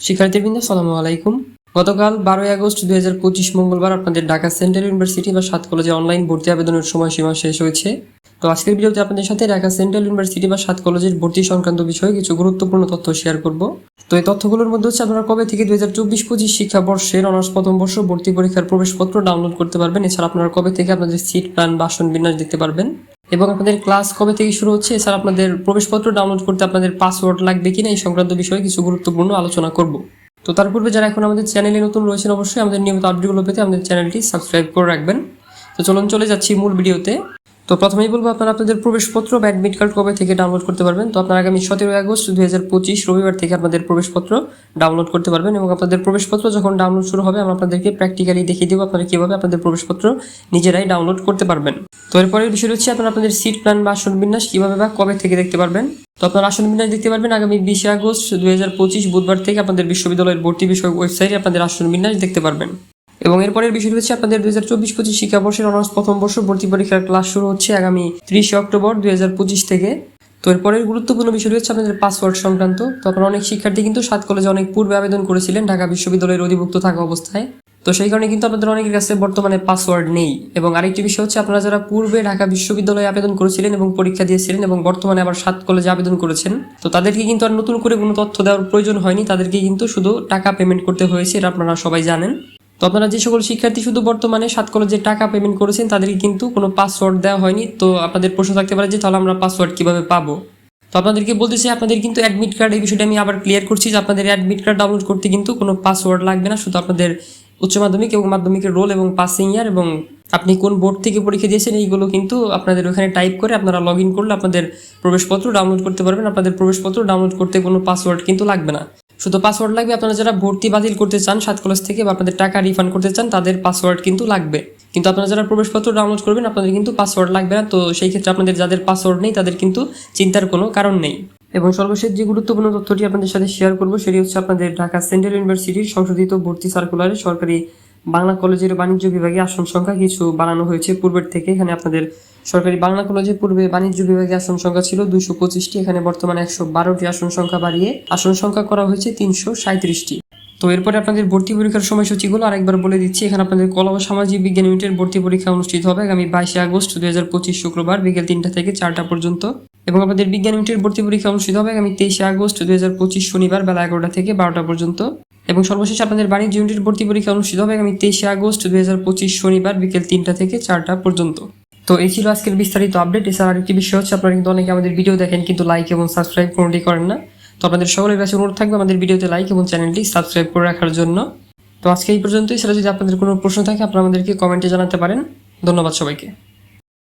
শিক্ষার্থীবৃন্দ সালামু আলাইকুম। গতকাল বারোই আগস্ট দুই হাজার পঁচিশ মঙ্গলবার আপনাদের ঢাকা সেন্ট্রাল ইউনিভার্সিটি বা সাত কলেজে অনলাইন ভর্তি আবেদনের সময়সীমা শেষ হয়েছে। তো আজকের ভিডিওতে আপনাদের সাথে ঢাকা সেন্ট্রাল ইউনিভার্সিটি বা সাত কলেজের ভর্তি সংক্রান্ত বিষয়ে কিছু গুরুত্বপূর্ণ তথ্য শেয়ার করব। তো এই তথ্যগুলোর মধ্যে হচ্ছে আপনারা কবে থেকে দুই হাজার চব্বিশ পঁচিশ শিক্ষাবর্ষের অনার্স প্রথম বর্ষ ভর্তি পরীক্ষার প্রবেশপত্র ডাউনলোড করতে পারবেন। এছাড়া আপনারা কবে থেকে আপনাদের সিট প্ল্যান বাসন, বিন্যাস দেখতে পারবেন। এবং আপনাদের ক্লাস কবে থেকে শুরু হচ্ছে? এছাড়া আপনাদের প্রবেশপত্র ডাউনলোড করতে আপনাদের পাসওয়ার্ড লাগবে কিনা এই সংক্রান্ত বিষয়ে কিছু গুরুত্বপূর্ণ আলোচনা করব। তো তার পূর্বে যারা এখন আমাদের চ্যানেলে নতুন রয়েছেন, অবশ্যই আমাদের নিয়মিত আপডেটগুলো পেতে আমাদের চ্যানেলটি সাবস্ক্রাইব করে রাখবেন। তো চলুন চলে যাচ্ছি মূল ভিডিওতে তো প্রথমেই বলব আপনারা আপনাদের প্রবেশপত্র বা অ্যাডমিট কার্ড কবে থেকে ডাউনলোড করতে পারবেন? তো আপনারা আগামী সতেরোই আগস্ট দুই হাজার পঁচিশ রবিবার থেকে আপনাদের প্রবেশপত্র ডাউনলোড করতে পারবেন এবং আপনাদের প্রবেশপত্র যখন ডাউনলোড শুরু হবে, আমরা আপনাদেরকে প্র্যাকটিক্যালি দেখিয়ে দেবো আপনারা কীভাবে আপনাদের প্রবেশপত্র নিজেরাই ডাউনলোড করতে পারবেন। তো এরপরের বিষয় হচ্ছে আপনারা আপনাদের সিট প্ল্যান বা আসন বিন্যাস কীভাবে বা কবে থেকে দেখতে পারবেন? তো আপনার আসন বিন্যাস দেখতে পারবেন আগামী বিশে আগস্ট দুই হাজার পঁচিশ বুধবার থেকে আপনাদের বিশ্ববিদ্যালয়ের ভর্তি বিষয়ক ওয়েবসাইটে আপনাদের আসন বিন্যাস দেখতে পারবেন। এবং এরপরের বিষয়টি হচ্ছে আপনাদের দুই হাজার চব্বিশ পঁচিশ শিক্ষাবর্ষের অনার্স প্রথম বর্ষ ভর্তি পরীক্ষার ক্লাস শুরু হচ্ছে আগামী ত্রিশে অক্টোবর দুই পঁচিশ থেকে। তো এরপরের গুরুত্বপূর্ণ বিষয়টি হচ্ছে আপনাদের পাসওয়ার্ড সংক্রান্ত। তো আপনারা অনেক শিক্ষার্থী কিন্তু সাত কলেজে অনেক পূর্বে আবেদন করেছিলেন ঢাকা বিশ্ববিদ্যালয়ের অধিভুক্ত থাকা অবস্থায়। তো সেই কারণে কিন্তু আপনাদের অনেকের কাছে বর্তমানে পাসওয়ার্ড নেই। এবং আরেকটি বিষয় হচ্ছে আপনারা যারা পূর্বে ঢাকা বিশ্ববিদ্যালয়ে আবেদন করেছিলেন এবং পরীক্ষা দিয়েছিলেন এবং বর্তমানে আবার সাত কলেজে আবেদন করেছেন, তো তাদেরকে কিন্তু আর নতুন করে কোনো তথ্য দেওয়ার প্রয়োজন হয়নি। তাদেরকে কিন্তু শুধু টাকা পেমেন্ট করতে হয়েছে, এটা আপনারা সবাই জানেন। তো আপনারা যে সকল শিক্ষার্থী শুধু বর্তমানে সাত কলেজে টাকা পেমেন্ট করেছেন, তাদেরকে কিন্তু কোনো পাসওয়ার্ড দেওয়া হয়নি। তো আপনাদের প্রশ্ন থাকতে পারে যে, তাহলে আমরা পাসওয়ার্ড কীভাবে পাবো? তো আপনাদেরকে বলতেছি, আপনাদের কিন্তু অ্যাডমিট কার্ড এই বিষয়টা আমি আবার ক্লিয়ার করছি যে, আপনাদের অ্যাডমিট কার্ড ডাউনলোড করতে কিন্তু কোনো পাসওয়ার্ড লাগবে না। শুধু আপনাদের উচ্চ মাধ্যমিক এবং মাধ্যমিকের রোল এবং পাসিং ইয়ার এবং আপনি কোন বোর্ড থেকে পরীক্ষা দিয়েছেন, এইগুলো কিন্তু আপনাদের ওখানে টাইপ করে আপনারা লগ ইন করলে আপনাদের প্রবেশপত্র ডাউনলোড করতে পারবেন। আপনাদের প্রবেশপত্র ডাউনলোড করতে কোনো পাসওয়ার্ড কিন্তু লাগবে না। শুধু পাসওয়ার্ড লাগবে, আপনারা যারা ভর্তি বাতিল করতে চান, সাত কলেজ থেকে বা আপনাদের টাকা রিফান্ড করতে চান, তাদের পাসওয়ার্ড কিন্তু লাগবে। কিন্তু আপনারা যারা প্রবেশপত্র ডাউনলোড করবেন, আপনাদের কিন্তু পাসওয়ার্ড লাগবে না। তো সেই ক্ষেত্রে আপনাদের যাদের পাসওয়ার্ড নেই, তাদের কিন্তু চিন্তার কোনো কারণ নেই। এবং সর্বশেষ যে গুরুত্বপূর্ণ তথ্যটি আপনাদের সাথে শেয়ার করব, সেটি হচ্ছে আপনাদের ঢাকা সেন্ট্রাল ইউনিভার্সিটির সংশোধিত ভর্তি সার্কুলারে সরকারি বাংলা কলেজের বাণিজ্য বিভাগে আসন সংখ্যা কিছু বাড়ানো হয়েছে। পূর্বের থেকে এখানে আপনাদের সরকারি বাংলা কলেজে পূর্বে বাণিজ্য বিভাগে আসন সংখ্যা ছিল দুইশো পঁচিশটি, এখানে বর্তমানে একশো বারোটি আসন সংখ্যা বাড়িয়ে আসন সংখ্যা করা হয়েছে তিনশো সাঁত্রিশটি তো এরপরে আপনাদের ভর্তি পরীক্ষার সময়সূচিগুলো আরেকবার বলে দিচ্ছি, এখানে আপনাদের কলা ও সামাজিক বিজ্ঞান ইউনিটের ভর্তি পরীক্ষা অনুষ্ঠিত হবে আগামী বাইশে আগস্ট দুই হাজার পঁচিশ শুক্রবার বিকেল তিনটা থেকে চারটা পর্যন্ত। এবং আমাদের বিজ্ঞান ইউনিটের ভর্তি পরীক্ষা অনুষ্ঠিত হবে আগামী তেইশে আগস্ট দুই হাজার পঁচিশ শনিবার বেলা এগারোটা থেকে বারোটা পর্যন্ত। এবং সর্বশেষ আপনাদের বাণিজ্য ইউনিটের ভর্তি পরীক্ষা অনুষ্ঠিত হবে আগামী তেইশে আগস্ট দুই হাজার পঁচিশ শনিবার বিকেল তিনটা থেকে চারটা পর্যন্ত। তো এই ছিল আজকের বিস্তারিত আপডেট এছাড়া আরেকটি বিষয় হচ্ছে, আপনারা কিন্তু অনেকে আমাদের ভিডিও দেখেন, কিন্তু লাইক এবং সাবস্ক্রাইব কোনোটি করেন না। তো আপনাদের সকলের কাছে অনুরোধ থাকবে আমাদের ভিডিওতে লাইক এবং চ্যানেলটি সাবস্ক্রাইব করে রাখার জন্য। তো আজকে এই পর্যন্তই। সেটা যদি আপনাদের কোনো প্রশ্ন থাকে, আপনারা আমাদেরকে কমেন্টে জানাতে পারেন। ধন্যবাদ সবাইকে।